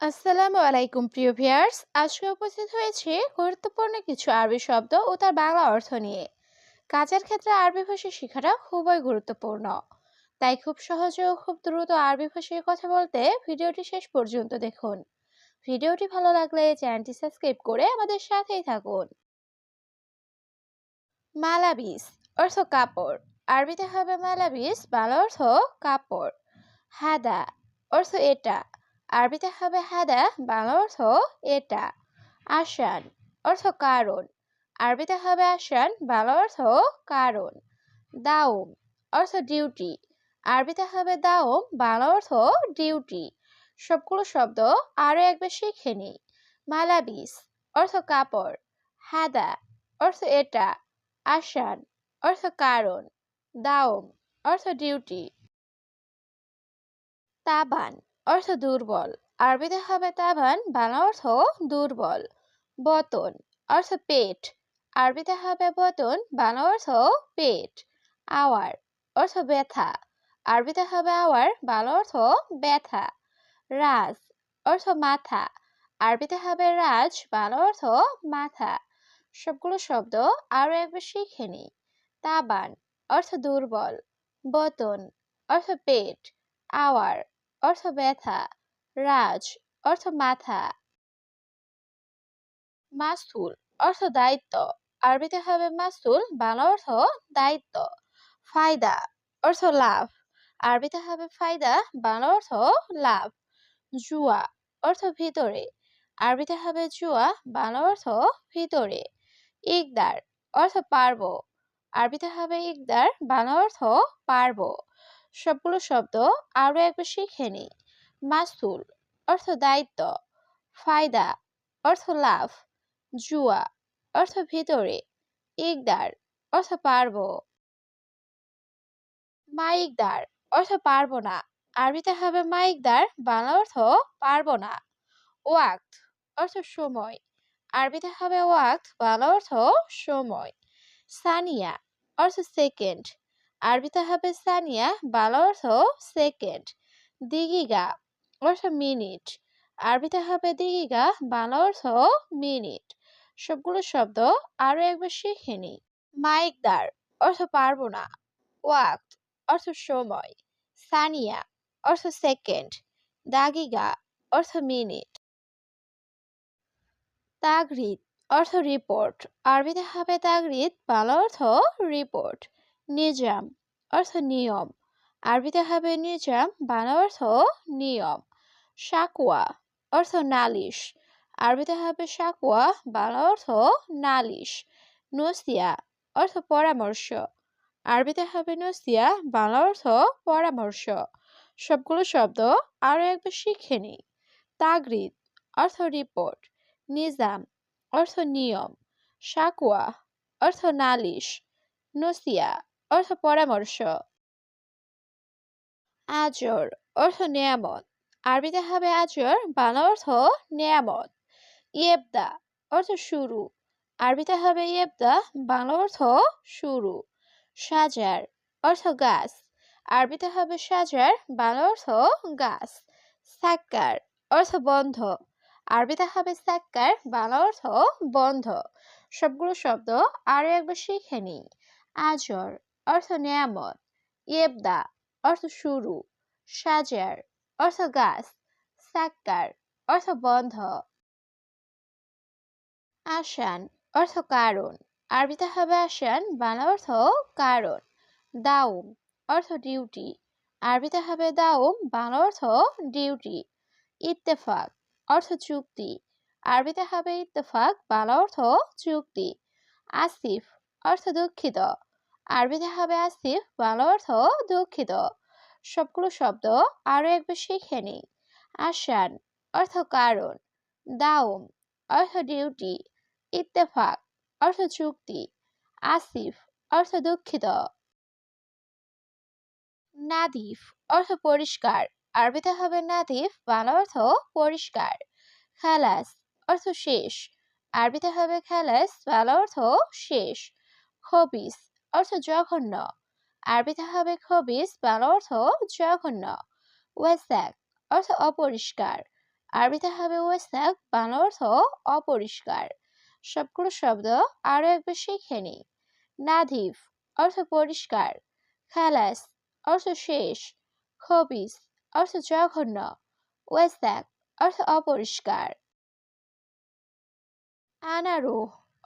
আসসালামু আলাইকুম, প্রিয় ভিয়ার্স আজকে উপস্থিত হয়েছে গুরুত্বপূর্ণ কিছু আরবি শব্দ ও তার বাংলা অর্থ নিয়ে। কাজের ক্ষেত্রে আরবি ভাষা শেখাটা খুবই গুরুত্বপূর্ণ। তাই খুব সহজে ও খুব দ্রুত আরবি ভাষায় কথা বলতে ভিডিওটি শেষ পর্যন্ত দেখুন। ভিডিওটি ভালো লাগলে চ্যানেলটি সাবস্ক্রাইব করে আমাদের সাথেই থাকুন। মালাবিস অর্থ কাপড়। আরবিতে হবে মালাবিস, বাংলা অর্থ কাপড়। হাদা অর্থ এটা। আরবিতে হবে হাদা বাংলা অর্থ এটা। আসান অর্থ কারণ। আরবিতে হবে আসান বাংলা অর্থ কারণ। দাউম অর্থ ডিউটি আরবিতে হবে দাউম বাংলা অর্থ ডিউটি সবগুলো শব্দ আরও একবার শিখে নিই। মালাবিস, অর্থ কাপড়। হাদা, অর্থ এটা। আসান অর্থ কারণ। দাউম অর্থ ডিউটি তাবান অর্থ দুর্বল। আরবিতে হবে তাবান, বাংলা অর্থ দুর্বল। বতন, অর্থ পেট। আরবিতে হবে বতন, বাংলা অর্থ পেট। আওয়ার, অর্থ ব্যথা। আরবিতে হবে আওয়ার, বাংলা অর্থ ব্যথা। রাজ, অর্থ মাথা। আরবিতে হবে রাজ, বাংলা অর্থ মাথা। সবগুলো শব্দ আরও একবার শিখে নিই। তাবান, অর্থ দুর্বল। বতন, অর্থ পেট। আওয়ার অর্থ ব্যথা, রাজ, অর্থ মাথা। মাসুল অর্থ দায়িত্ব। আরবিতে হবে মাসুল বাংলা অর্থ দায়িত্ব। ফায়দা, অর্থ লাভ। আরবিতে হবে ফায়দা, বাংলা অর্থ লাভ। জুয়া, অর্থ ভিতরে। আরবিতে হবে জুয়া, বাংলা অর্থ ভিতরে। ইকদার, অর্থ পারব। আরবিতে হবে ইকদার, বাংলা অর্থ পারব। সবগুলো শব্দ আরও একবার শিখে নিই। মাসুল অর্থ দায়িত্ব, ফায়দা অর্থ লাভ, জুয়া অর্থ ভিতরে, ইকদার অর্থ পারব। মাইকদার অর্থ পারব না, আরবিতে হবে মাইকদার, বাংলা অর্থ পারব না। ওয়াক্ত অর্থ সময়, আরবিতে হবে ওয়াক্ত, বাংলা অর্থ সময়। সানিয়া অর্থ সেকেন্ড আরবিতে হবে সানিয়া, বাংলা অর্থ সেকেন্ড দিগিগা অর্থ মিনিট আরবিতে হবে দিগিগা বাংলা অর্থ মিনিট সবগুলো শব্দ আরও একবার শিখে নিই। মাইকদার অর্থ পারব না। ওয়াক অর্থ সময়। সানিয়া অর্থ সেকেন্ড দাগিগা অর্থ মিনিট তাগরিদ অর্থ রিপোর্ট আরবিতে হবে তাগরিদ, বাংলা অর্থ রিপোর্ট নিজাম অর্থ নিয়ম। আরবিতে হবে নিজাম বাংলা অর্থ নিয়ম। সাকুয়া, অর্থ নালিশ। আরবিতে হবে সাকুয়া বাংলা অর্থ নালিশ। নসিয়া, অর্থ পরামর্শ। আরবিতে হবে নসিয়া বাংলা অর্থ পরামর্শ। সবগুলো শব্দ আরও একবার শিখে নিই। তাগরিদ, অর্থ রিপোর্ট নিজাম, অর্থ নিয়ম। সাকুয়া, অর্থ নালিশ। নসিয়া অর্থ পরামর্শ। আজর, অর্থ নিয়ামত। আরবিতে হবে আজর, বাংলা অর্থ নিয়ামত। ইয়েবদা, অর্থ শুরু। আরবিতে হবে ইয়েবদা, বাংলা অর্থ শুরু। সাজার, অর্থ গাছ। আরবিতে হবে সাজার, বাংলা অর্থ গাছ। সাক্কার, অর্থ বন্ধ। আরবিতে হবে সাক্কার, বাংলা অর্থ বন্ধ। সবগুলো শব্দ আরও একবার শিখে নিই। আজর অর্থ নিয়ামত, ইয়েবদা, অর্থ শুরু, সাজার, অর্থ গাছ, সাক্কার, অর্থ বন্ধ। আসান, অর্থ কারণ। আরবিতে হবে আসান, বাংলা অর্থ কারণ। দাউম অর্থ ডিউটি। আরবিতে হবে দাউম বাংলা অর্থ ডিউটি। ইত্তেফাক, অর্থ চুক্তি। আরবিতে হবে ইত্তেফাক, বাংলা অর্থ চুক্তি। আসিফ, অর্থ দুঃখিত। আরবিতে হবে আসিফ, বাংলা অর্থ দুঃখিত। সবগুলো শব্দ আরও একবার শিখে নিই। আসান, অর্থ কারণ। দাউম অর্থ ডিউটি ইত্তেফাক, অর্থ চুক্তি। আসিফ, অর্থ দুঃখিত। নাদিফ, অর্থ পরিষ্কার। আরবিতে হবে নাদিফ, বাংলা অর্থ পরিষ্কার। খালাস, অর্থ শেষ। আরবিতে হবে খালাস, বাংলা অর্থ শেষ। খবিস অর্থ জঘন্য। আরবিতে হবে খবিস বাংলা অর্থ জঘন্য। ওয়াসাক অর্থ অপরিষ্কার। আরবিতে হবে ওয়েসাক বাংলা অর্থ অপরিষ্কার। সবগুলো শব্দ আরও একবার শিখে নি। নাধিফ অর্থ পরিষ্কার। খালাস অর্থ শেষ। খবিস অর্থ জঘন্য। ওয়েসাক অর্থ অপরিষ্কার। আনারো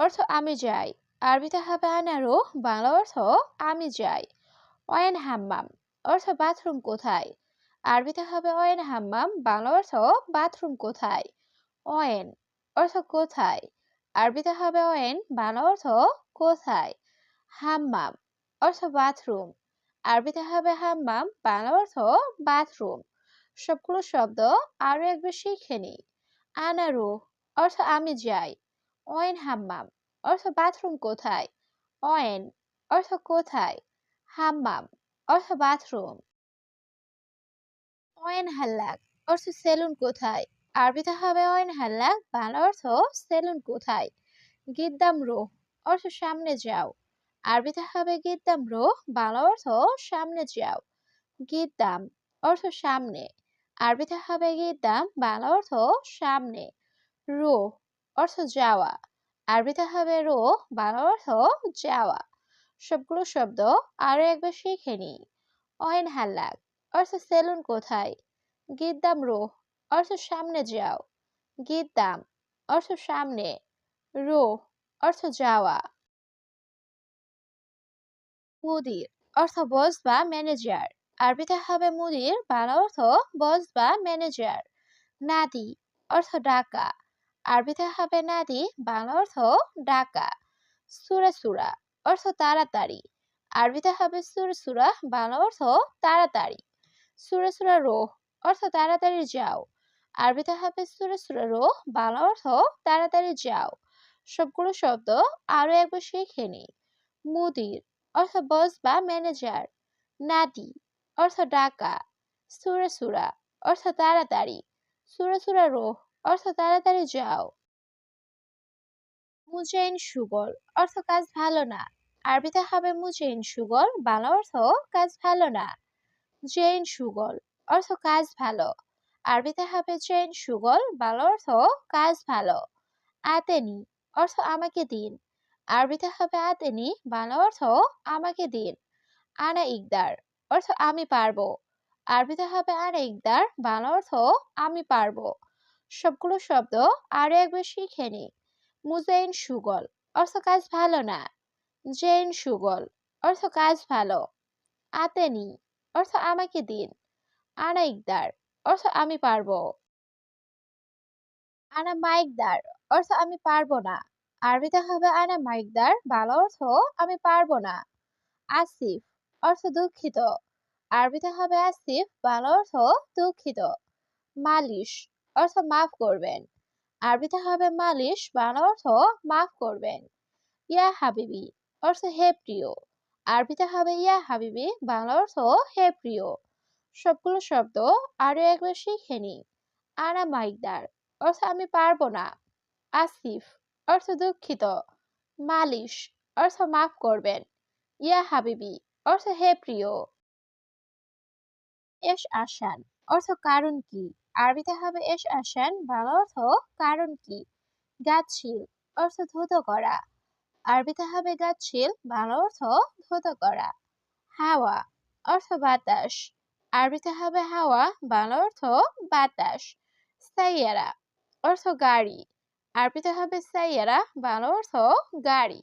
অর্থ আমি যাই। আরবিতে হবে আনারো বাংলা অর্থ আমি যাই। অয়েন হাম্মাম, অর্থ বাথরুম কোথায়? আরবিতে হবে অয়েন হাম্মাম, বাংলা অর্থ বাথরুম কোথায়? অয়েন, অর্থ কোথায়? আরবিতে হবে অয়েন, বাংলা অর্থ কোথায়? হাম্মাম, অর্থ বাথরুম। আরবিতে হবে হাম্মাম, বাংলা অর্থ বাথরুম। সবগুলো শব্দ আরও একবার শিখে নি আনারু অর্থ আমি যাই। অয়েন হাম্মাম অর্থ বাথরুম কোথায়? অয়েন অর্থ কোথায়? হাম্মাম অর্থ বাথরুম অয়েন হাল্লাক অর্থ সেলুন কোথায়? আরবিতে হবে অয়েন হাল্লাক বাংলা অর্থ সেলুন কোথায়? গিদ্দাম রো অর্থ সামনে যাও। আরবিতে হবে গিদ্দাম রো বাংলা অর্থ সামনে যাও। গিদ্দাম অর্থ সামনে। আরবিতে হবে গিদ্দাম বাংলা অর্থ সামনে। রো অর্থ যাওয়া। আরবিতে হবে রো, বাংলা অর্থ যাওয়া। সবগুলো শব্দ আরও একবার শিখে নি অয়েন হাল্লাক, অর্থ সেলুন কোথায়? গিদ্দাম রো, অর্থ সামনে যাও। গিদ্দাম অর্থ সামনে। রো, অর্থ যাওয়া। মুদির, অর্থ বস বা ম্যানেজার। আরবিতে হবে মুদির, বাংলা অর্থ বস বা ম্যানেজার। নাদি, অর্থ ডাকা। আরবিতে হবে নাদি, বাংলা অর্থ ডাকা, সুরা সুরা, অর্থ তাড়াতাড়ি। আরবিতে হবে সুরা সুরা, বাংলা অর্থ তাড়াতাড়ি। সুরা সুরা রোহ, অর্থ তাড়াতাড়ি যাও। আরবিতে হবে সুরা সুরা রোহ, বাংলা অর্থ তাড়াতাড়ি যাও। সবগুলো শব্দ আরও একবার শিখে নি। মুদির, অর্থ বস বা ম্যানেজার। নাদি, অর্থ ডাকা। সুরা সুরা, অর্থ তাড়াতাড়ি। সুরা সুরা রোহ অর্থ তাড়াতাড়ি যাও। মুজাইন সুগল, অর্থ কাজ ভালো না। আরবিতে হবে মুজাইন সুগল, বাংলা অর্থ কাজ ভালো না। জেইন সুগল, অর্থ কাজ ভালো। আরবিতে হবে জেইন সুগল, বাংলা অর্থ কাজ ভালো। আতেনি, অর্থ আমাকে দিন। আরবিতে হবে আতেনি, বাংলা অর্থ আমাকে দিন। আনা ইকদার, অর্থ আমি পারব। আরবিতে হবে আনা ইকদার, বাংলা অর্থ আমি পারব। সবগুলো শব্দ আরও একবার শিখে নি মুজাইন সুগল, অর্থ কাজ ভালো না। জেন সুগল, অর্থ কাজ ভালো। আতেনি, অর্থ আমাকে দিন। আনা ইকদার অর্থ আমি পারব। আনা মাইকদার অর্থ আমি পারব না। আরবিতে হবে আনা মাইকদার বাংলা অর্থ আমি পারব না। আসিফ, অর্থ দুঃখিত। আরবিতে হবে আসিফ বাংলা অর্থ দুঃখিত। মালিশ অর্থ মাফ করবেন। আরবিতে হবে মালিশ, বাংলা অর্থ মাফ করবেন। ইয়া হাবিবি, অর্থ হে প্রিয়। আরবিতে হবে ইয়া হাবিবি, বাংলা অর্থ হে প্রিয়। সবগুলো শব্দ আরও একবার শিখে নি আনা মাইকদার, অর্থ আমি পারব না। আসিফ, অর্থ দুঃখিত। মালিশ, অর্থ মাফ করবেন। ইয়া হাবিবি, অর্থ হে প্রিয়। এস আসান অর্থ কারণ কি? আরবিতে হবে এস আসান, বাংলা অর্থ কারণ কি? গাছশীল, অর্থ ধুত করা। আরবিতে হবে গাছশীল, বাংলা অর্থ ধুত করা। হাওয়া, অর্থ বাতাস। আরবিতে হবে হাওয়া, বাংলা অর্থ বাতাস। সাইয়ারা, অর্থ গাড়ি। আরবিতে হবে সাইয়ারা, বাংলা অর্থ গাড়ি।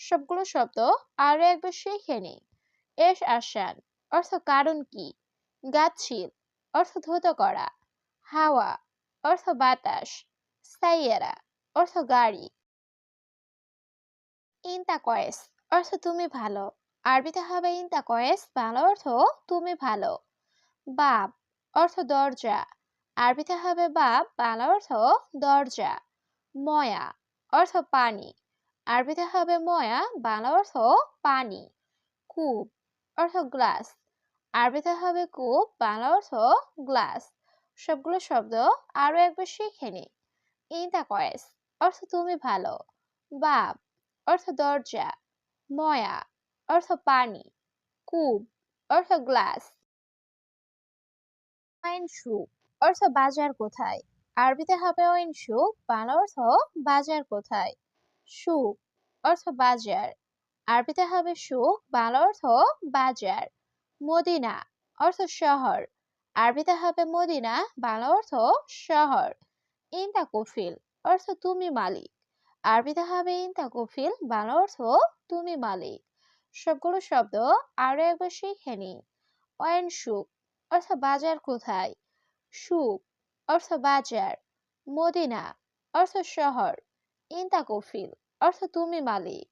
সবগুলো শব্দ আরও একবার শিখে নি এস আসান, অর্থ কারণ কি? গাছশীল, অর্থ ধুত করা। হাওয়া, অর্থ বাতাস, সাইয়ারা, অর্থ গাড়ি। ইনতা কয়েস অর্থ তুমি ভালো। আরবিতে হবে ইনতা কয়েস বাংলা অর্থ তুমি ভালো। বাপ অর্থ দরজা। আরবিতে হবে বাপ বাংলা অর্থ দরজা। ময়া, অর্থ পানি। আরবিতে হবে ময়া বাংলা অর্থ পানি। কূপ, অর্থ গ্লাস। আরবিতে হবে কূপ বাংলা অর্থ গ্লাস। সবগুলো শব্দ আরও একবার শিখে নি। কয়েস অর্থ তুমি ভালো। বাপ অর্থ দরজা। ময়া, অর্থ পানি। কূপ অর্থ গ্লাস। সু অর্থ বাজার কোথায়? আরবিতে হবে ওয়াইন সুক বাংলা অর্থ বাজার কোথায়? সুক অর্থ বাজার। আরবিতে হবে সুক বাংলা অর্থ বাজার। মদিনা, অর্থ শহর। আরবিতে হবে মদিনা, বাংলা অর্থ শহর। ইনতা কফিল, অর্থ তুমি মালিক। আরবিতে হবে ইনতা কফিল, বাংলা অর্থ তুমি মালিক। সবগুলো শব্দ আরও একবার শিখে নি ওয়াইন সুক অর্থ বাজার কোথায়? সুক অর্থ বাজার। মদিনা, অর্থ শহর। ইনতা কফিল, অর্থ তুমি মালিক।